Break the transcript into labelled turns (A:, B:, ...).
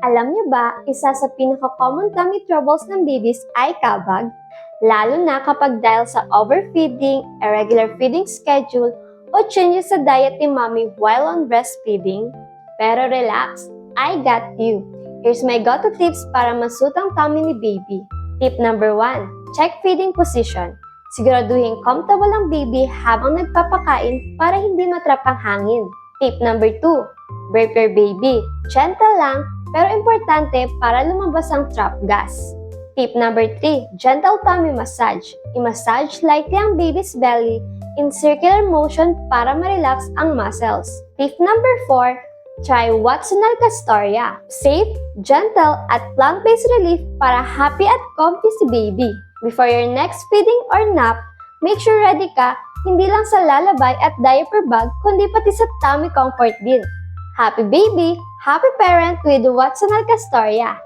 A: Alam niyo ba, isa sa pinaka-common tummy troubles ng babies ay kabag? Lalo na kapag dahil sa overfeeding, irregular feeding schedule, o changes sa diet ni mommy while on breastfeeding. Pero relax, I got you. Here's my go-to tips para masut ang tummy ni baby. Tip number 1, check feeding position. Siguraduhin comfortable ang baby habang nagpapakain para hindi matrap ang hangin. Tip number 2, burp your baby. Gentle lang, pero importante para lumabas ang trap gas. Tip number 3, gentle tummy massage. I-massage lightly ang baby's belly in circular motion para ma-relax ang muscles. Tip number 4, try Watsonal Castoria. Safe, gentle, at plant-based relief para happy at comfy si baby. Before your next feeding or nap, make sure ready ka hindi lang sa lalabay at diaper bag kundi pati sa tummy comfort din. Happy baby, happy parent with Watsonal Castoria.